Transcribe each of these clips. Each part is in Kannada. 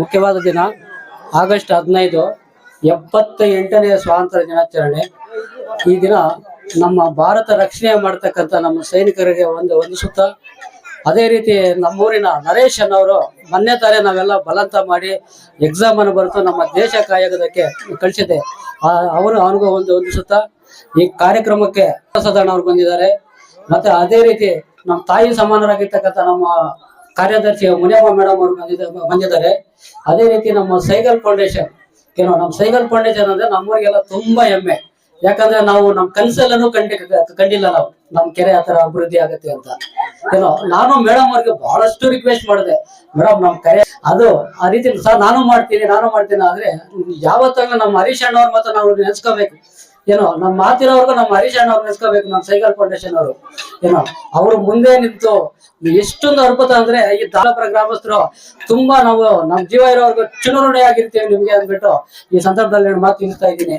ಮುಖ್ಯವಾದ ದಿನ. ಆಗಸ್ಟ್ ಹದಿನೈದು ಎಪ್ಪತ್ತ ಎಂಟನೆಯ ಸ್ವಾತಂತ್ರ್ಯ ದಿನಾಚರಣೆ. ಈ ದಿನ ನಮ್ಮ ಭಾರತ ರಕ್ಷಣೆ ಮಾಡ್ತಕ್ಕಂಥ ನಮ್ಮ ಸೈನಿಕರಿಗೆ ಒಂದು ವಂದಿಸುತ್ತಾ, ಅದೇ ರೀತಿ ನಮ್ಮೂರಿನ ನರೇಶ್ ಅನ್ನೋರು ಮೊನ್ನೆ ತಾನೇ ನಾವೆಲ್ಲ ಬಲಂತ ಮಾಡಿ ಎಕ್ಸಾಮ್ ಅನ್ನು ಬರೆದು ನಮ್ಮ ದೇಶ ಕಾಯೋದಕ್ಕೆ ಕಳಿಸಿದ್ದೆ. ಅವರು ಅವನಿಗೂ ಒಂದು ಹೊಂದಿಸುತ್ತಾ ಈ ಕಾರ್ಯಕ್ರಮಕ್ಕೆ ಸದಣ್ಣ ಅವ್ರು ಬಂದಿದ್ದಾರೆ. ಮತ್ತೆ ಅದೇ ರೀತಿ ನಮ್ಮ ತಾಯಿ ಸಮಾನರಾಗಿರ್ತಕ್ಕಂಥ ನಮ್ಮ ಕಾರ್ಯದರ್ಶಿ ಮುನಿಯಮ್ಮ ಮೇಡಮ್ ಅವರು ಬಂದಿದ್ದ ಬಂದಿದ್ದಾರೆ. ಅದೇ ರೀತಿ ನಮ್ಮ ಸೈಗಲ್ ಫೌಂಡೇಶನ್ ಏನೋ ನಮ್ಮ ಸೈಗಲ್ ಫೌಂಡೇಶನ್ ಅಂದ್ರೆ ನಮ್ಮೂರಿಗೆಲ್ಲ ತುಂಬಾ ಹೆಮ್ಮೆ. ಯಾಕಂದ್ರೆ ನಾವು ನಮ್ಮ ಕನಸಲ್ಲೂ ಕಂಡಿ ಕಂಡಿಲ್ಲ ನಾವು. ನಮ್ ಕೆರೆ ಆತರ ಅಭಿವೃದ್ಧಿ ಆಗತ್ತೆ ಅಂತ. ಏನೋ ನಾನು ಮೇಡಮ್ ಅವ್ರಿಗೆ ಬಹಳಷ್ಟು ರಿಕ್ವೆಸ್ಟ್ ಮಾಡಿದೆ. ಮೇಡಮ್ ನಮ್ ಕರೆ ಅದು ಆ ರೀತಿ ಸರ್, ನಾನು ಮಾಡ್ತೀನಿ ನಾನು ಮಾಡ್ತೀನಿ, ಆದ್ರೆ ಯಾವತ್ತಾಗ ನಮ್ಮ ಹರೀಶ್ ಅಣ್ಣವ್ರ ಮಾತ್ರ ನಾವು ನೆನ್ಸ್ಕೋಬೇಕು. ಏನೋ ನಮ್ಮ ಮಾತಿನವ್ರಿಗೂ ನಮ್ಮ ಹರೀಶ್ ಅಣ್ಣ ಅವ್ರು ನೆನ್ಸ್ಕೋಬೇಕು ನಮ್ಮ ಸೈಕಲ್ ಫೌಂಡೇಶನ್ ಅವರು. ಏನೋ, ಅವರು ಮುಂದೆ ನಿಂತು ಎಷ್ಟೊಂದು ಅದ್ಭುತ ಅಂದ್ರೆ ಈ ದಾಳಪುರ ಗ್ರಾಮಸ್ಥರು ತುಂಬಾ ನಾವು ನಮ್ಮ ಜೀವ ಇರೋರ್ಗು ಚುನಾವಣೆ ಆಗಿರ್ತೀವಿ ನಿಮ್ಗೆ ಅಂದ್ಬಿಟ್ಟು ಈ ಸಂದರ್ಭದಲ್ಲಿ ನಾನು ಮಾತು ತಿಳಿಸ್ತಾ ಇದ್ದೀನಿ.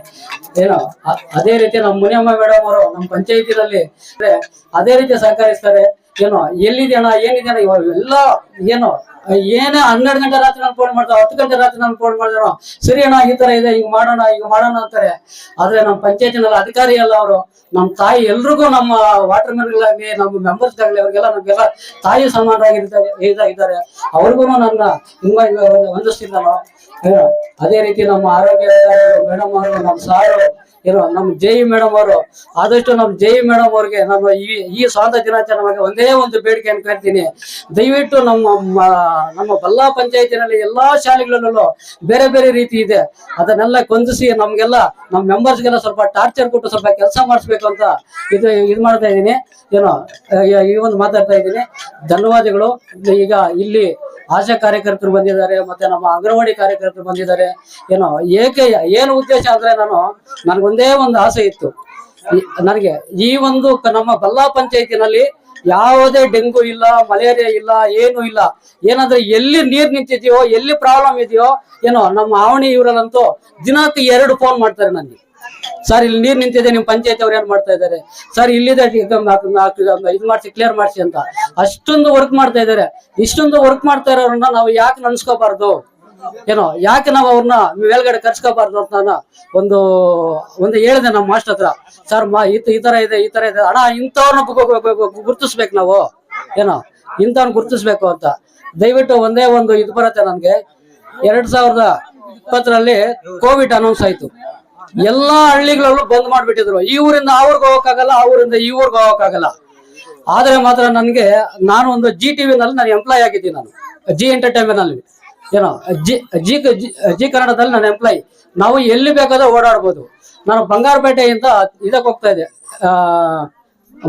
ಏನೋ ಅದೇ ರೀತಿ ನಮ್ಮ ಮುನಿಯಮ್ಮ ಮೇಡಮ್ ಅವರು ನಮ್ಮ ಪಂಚಾಯತಿನಲ್ಲಿ ಅದೇ ರೀತಿ ಸಹಕರಿಸ್ತಾರೆ. ಏನೋ, ಎಲ್ಲಿದೆ ಅಣ್ಣ, ಏನಿದೆ ಇವಾಗ ಎಲ್ಲ, ಏನೋ ಏನೇ ಹನ್ನೆರಡು ಗಂಟೆ ರಾತ್ರಿ ನಾನು ಫೋನ್ ಮಾಡ್ತಾರೆ, ಹತ್ತು ಗಂಟೆ ರಾತ್ರಿ ನಾನು ಫೋನ್ ಮಾಡಿದ್ರು ಸರಿ ಅಣ್ಣ, ಈ ತರ ಇದೆ ಹಿಂಗ್ ಮಾಡೋಣ, ಈಗ ಮಾಡೋಣ ಅಂತಾರೆ. ಆದ್ರೆ ನಮ್ಮ ಪಂಚಾಯತಿನಲ್ಲಿ ಅಧಿಕಾರಿ ಅಲ್ಲ ಅವರು. ನಮ್ಮ ತಾಯಿ ಎಲ್ರಿಗೂ ನಮ್ಮ ವಾಟರ್ ಆಗ್ಲಿ ನಮ್ಮ ಮೆಂಬರ್ಸ್ ಆಗ್ಲಿ, ಅವ್ರಿಗೆಲ್ಲ ನಮ್ಗೆಲ್ಲ ತಾಯಿ ಸಮಾನರಾಗಿರ್ತಾರೆ ಇದ್ದಾರೆ ಅವ್ರಿಗೂ ನನ್ನ ತುಂಬಾ ಹೊಂದಿಸ್ತೀನಿ ನಾನು ಅದೇ ರೀತಿ ನಮ್ಮ ಆರೋಗ್ಯ ಮೇಡಮ್ ಅವರು, ನಮ್ಮ ಸಾರು ಇರೋ ನಮ್ಮ ಜೈ ಮೇಡಮ್ ಅವರು, ಆದಷ್ಟು ನಮ್ಮ ಜೈ ಮೇಡಮ್ ಅವ್ರಿಗೆ ನಮ್ಮ ಈ ಈ ಸ್ವಾತಂತ್ರ್ಯ ದಿನಾಚರಣೆ ಒಂದೇ ಒಂದು ಬೇಡಿಕೆಯನ್ನು ಕೇಳ್ತೀನಿ. ದಯವಿಟ್ಟು ನಮ್ಮ ನಮ್ಮ ಬಲ್ಲಾ ಪಂಚಾಯತಿನಲ್ಲಿ ಎಲ್ಲಾ ಶಾಲೆಗಳಲ್ಲೂ ಬೇರೆ ಬೇರೆ ರೀತಿ ಇದೆ. ಅದನ್ನೆಲ್ಲ ಕೊಂದಿಸಿ ನಮ್ಗೆಲ್ಲ ನಮ್ಮ ಮೆಂಬರ್ಸ್ಗೆಲ್ಲ ಸ್ವಲ್ಪ ಟಾರ್ಚರ್ ಕೊಟ್ಟು ಸ್ವಲ್ಪ ಕೆಲಸ ಮಾಡಿಸ್ಬೇಕು ಅಂತ ಇದು ಇದು ಮಾಡ್ತಾ ಇದ್ದೀನಿ. ಏನೋ, ಈ ಒಂದು ಮಾತಾಡ್ತಾ ಇದ್ದೀನಿ. ಧನ್ಯವಾದಗಳು. ಈಗ ಇಲ್ಲಿ ಆಶಾ ಕಾರ್ಯಕರ್ತರು ಬಂದಿದ್ದಾರೆ, ಮತ್ತೆ ನಮ್ಮ ಅಂಗನವಾಡಿ ಕಾರ್ಯಕರ್ತರು ಬಂದಿದ್ದಾರೆ. ಏನೋ, ಏಕೆ, ಏನು ಉದ್ದೇಶ ಅಂದ್ರೆ ನಾನು, ನನಗೊಂದೇ ಒಂದು ಆಸೆ ಇತ್ತು. ನನಗೆ ಈ ಒಂದು ನಮ್ಮ ಬಲ್ಲಾ ಪಂಚಾಯತಿನಲ್ಲಿ ಯಾವುದೇ ಡೆಂಗು ಇಲ್ಲ, ಮಲೇರಿಯಾ ಇಲ್ಲ, ಏನು ಇಲ್ಲ. ಏನಂದ್ರೆ ಎಲ್ಲಿ ನೀರ್ ನಿಂತಿದೆಯೋ, ಎಲ್ಲಿ ಪ್ರಾಬ್ಲಮ್ ಇದೆಯೋ, ಏನೋ, ನಮ್ಮ ಆವಣಿ ಇವರಲ್ಲಂತೂ ದಿನಕ್ಕೆ ಎರಡು ಫೋನ್ ಮಾಡ್ತಾರೆ ನನಗೆ. ಸರ್, ಇಲ್ಲಿ ನೀರ್ ನಿಂತಿದೆ, ನಿಮ್ ಪಂಚಾಯತ್ ಅವ್ರು ಏನ್ ಮಾಡ್ತಾ ಇದ್ದಾರೆ? ಸರ್, ಇಲ್ಲಿದೆ ಇದ್ ಮಾಡ್ಸಿ ಕ್ಲಿಯರ್ ಮಾಡ್ಸಿ ಅಂತ. ಅಷ್ಟೊಂದು ವರ್ಕ್ ಮಾಡ್ತಾ ಇದ್ದಾರೆ. ಇಷ್ಟೊಂದು ವರ್ಕ್ ಮಾಡ್ತಾ ಇರೋರನ್ನ ನಾವು ಯಾಕೆ ನನ್ಸ್ಕೋಬಾರ್ದು? ಏನೋ, ಯಾಕೆ ನಾವು ಅವ್ರನ್ನ ಮೇಲ್ಗಡೆ ಕರ್ಸ್ಕೋಬಾರ್ದು ಅಂತ ನಾನು ಒಂದು ಒಂದು ಹೇಳಿದೆ ನಮ್ಮ ಮಾಸ್ಟರ್ ಹತ್ರ. ಸರ್, ಮಾ, ಈ ತರ ಇದೆ, ಈ ತರ ಇದೆ. ಅಣ್ಣ, ಇಂಥವ್ರನ್ನ ಗುರ್ತಿಸ್ಬೇಕು ನಾವು. ಏನೋ ಇಂಥವ್ನ ಗುರ್ತಿಸ್ಬೇಕು ಅಂತ. ದಯವಿಟ್ಟು ಒಂದೇ ಒಂದು ಇದು ಬರುತ್ತೆ ನನ್ಗೆ. ಎರಡ್ ಸಾವಿರದ ಇಪ್ಪತ್ತರಲ್ಲಿ ಕೋವಿಡ್ ಅನೌನ್ಸ್ ಆಯ್ತು. ಎಲ್ಲಾ ಹಳ್ಳಿಗಳಲ್ಲೂ ಬಂದ್ ಮಾಡ್ಬಿಟ್ಟಿದ್ರು. ಈ ಊರಿಂದ ಆ ಊರಿಗೆ ಹೋಗಕ್ಕಾಗಲ್ಲ, ಆ ಈ ಊರಿಗೆ ಹೋಗಕ್ಕಾಗಲ್ಲ. ಆದ್ರೆ ಮಾತ್ರ ನನ್ಗೆ, ನಾನು ಒಂದು ಜಿ ಟಿವಿ ನಲ್ಲಿ ನಾನು ಎಂಪ್ಲಾಯ್ ಆಗಿದ್ದೀನಿ ನಾನು. ಜಿ ಎಂಟರ್ಟೈನ್ಮೆಂಟ್ನಲ್ಲಿ ಏನೋ, ಅಜ್ಜಿ ಅಜ್ಜಿ ಅಜ್ಜಿ ಕನ್ನಡದಲ್ಲಿ ನಾನು ಎಂಪ್ಲಾಯಿ ನಾವು ಎಲ್ಲಿ ಬೇಕಾದ್ರೂ ಓಡಾಡ್ಬೋದು. ನಾನು ಬಂಗಾರಪೇಟೆಯಿಂದ ಇದಕ್ಕೆ ಹೋಗ್ತಾ ಇದ್ದೆ.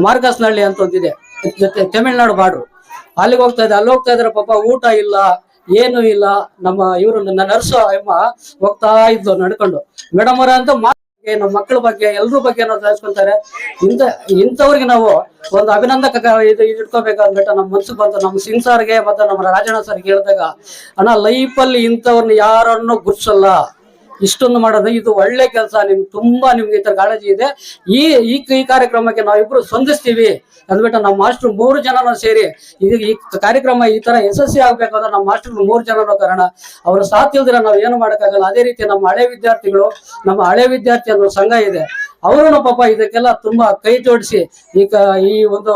ಮಾರ್ಗಸ್ನಹಳ್ಳಿ ಅಂತ ಒಂದಿದೆ. ಜೊತೆ ತಮಿಳ್ನಾಡು ಬಾರ್ಡ್ರು ಅಲ್ಲಿಗೆ ಹೋಗ್ತಾ ಇದ್ದೆ. ಅಲ್ಲಿ ಹೋಗ್ತಾ ಇದ್ರೆ ಪಾಪ ಊಟ ಇಲ್ಲ, ಏನು ಇಲ್ಲ. ನಮ್ಮ ಇವರು ನನ್ನ ನರ್ಸು ಅಮ್ಮ ಹೋಗ್ತಾ ಇದ್ದು ನಡ್ಕೊಂಡು. ಮೇಡಮ್ ಅವರ ಅಂತ ನಮ್ಮ ಮಕ್ಕಳ ಬಗ್ಗೆ, ಎಲ್ರ ಬಗ್ಗೆ ನಾವು ತಿಳಿಸ್ಕೊಂತಾರೆ ಇಂತ, ಇಂಥವ್ರಿಗೆ ನಾವು ಒಂದು ಅಭಿನಂದಕ ಇದು ಇಟ್ಕೋಬೇಕು ಅಂದ್ಬಿಟ್ಟು ನಮ್ಮ ಮನ್ಸಿಗೆ ಬಂತು ನಮ್ಮ ಸಿಂಗ್ ಮತ್ತೆ ನಮ್ಮ ರಾಜಣ್ಣ ಸರ್ಗೆ ಹೇಳಿದಾಗ, ಅಣ್ಣ ಲೈಫಲ್ಲಿ ಇಂಥವ್ರನ್ನ ಯಾರನ್ನು ಗುರ್ಸಲ್ಲ. ಇಷ್ಟೊಂದು ಮಾಡೋದು, ಇದು ಒಳ್ಳೆ ಕೆಲಸ, ನಿಮ್ಗೆ ತುಂಬಾ ನಿಮ್ಗೆ ಈ ತರ ಕಾಳಜಿ ಇದೆ. ಈ ಈ ಈ ಕಾರ್ಯಕ್ರಮಕ್ಕೆ ನಾವಿಬ್ರು ಸ್ಪಂದಿಸ್ತೀವಿ. ಅಂದ್ಬಿಟ್ಟು ನಮ್ಮ ಮಾಸ್ಟರ್ ಮೂರು ಜನನ ಸೇರಿ ಇದು ಈ ಕಾರ್ಯಕ್ರಮ ಈ ತರ ಯಶಸ್ವಿ ಆಗ್ಬೇಕಾದ್ರೆ ನಮ್ಮ ಮಾಸ್ಟರ್ ಮೂರು ಜನರ ಕಾರಣ. ಅವರ ಸಾಥ್ ಇಲ್ದಿರ ನಾವು ಏನು ಮಾಡಕ್ಕಾಗಲ್ಲ. ಅದೇ ರೀತಿ ನಮ್ಮ ಹಳೆ ವಿದ್ಯಾರ್ಥಿಗಳು, ನಮ್ಮ ಹಳೆ ವಿದ್ಯಾರ್ಥಿ ಅನ್ನೋ ಸಂಘ ಇದೆ. ಅವರು ಪಾಪ ಇದಕ್ಕೆಲ್ಲ ತುಂಬಾ ಕೈ ಜೋಡಿಸಿ ಈಗ ಈ ಒಂದು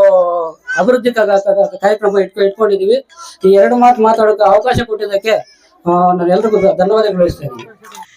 ಅಭಿವೃದ್ಧಿ ಕಾರ್ಯಕ್ರಮ ಇಟ್ಕೊ, ಇಟ್ಕೊಂಡಿದೀವಿ. ಈ ಎರಡು ಮಾತು ಮಾತಾಡೋಕೆ ಅವಕಾಶ ಕೊಟ್ಟಿದ್ದಕ್ಕೆ ನಾನು ಎಲ್ರಿಗೂ ಧನ್ಯವಾದಗಳು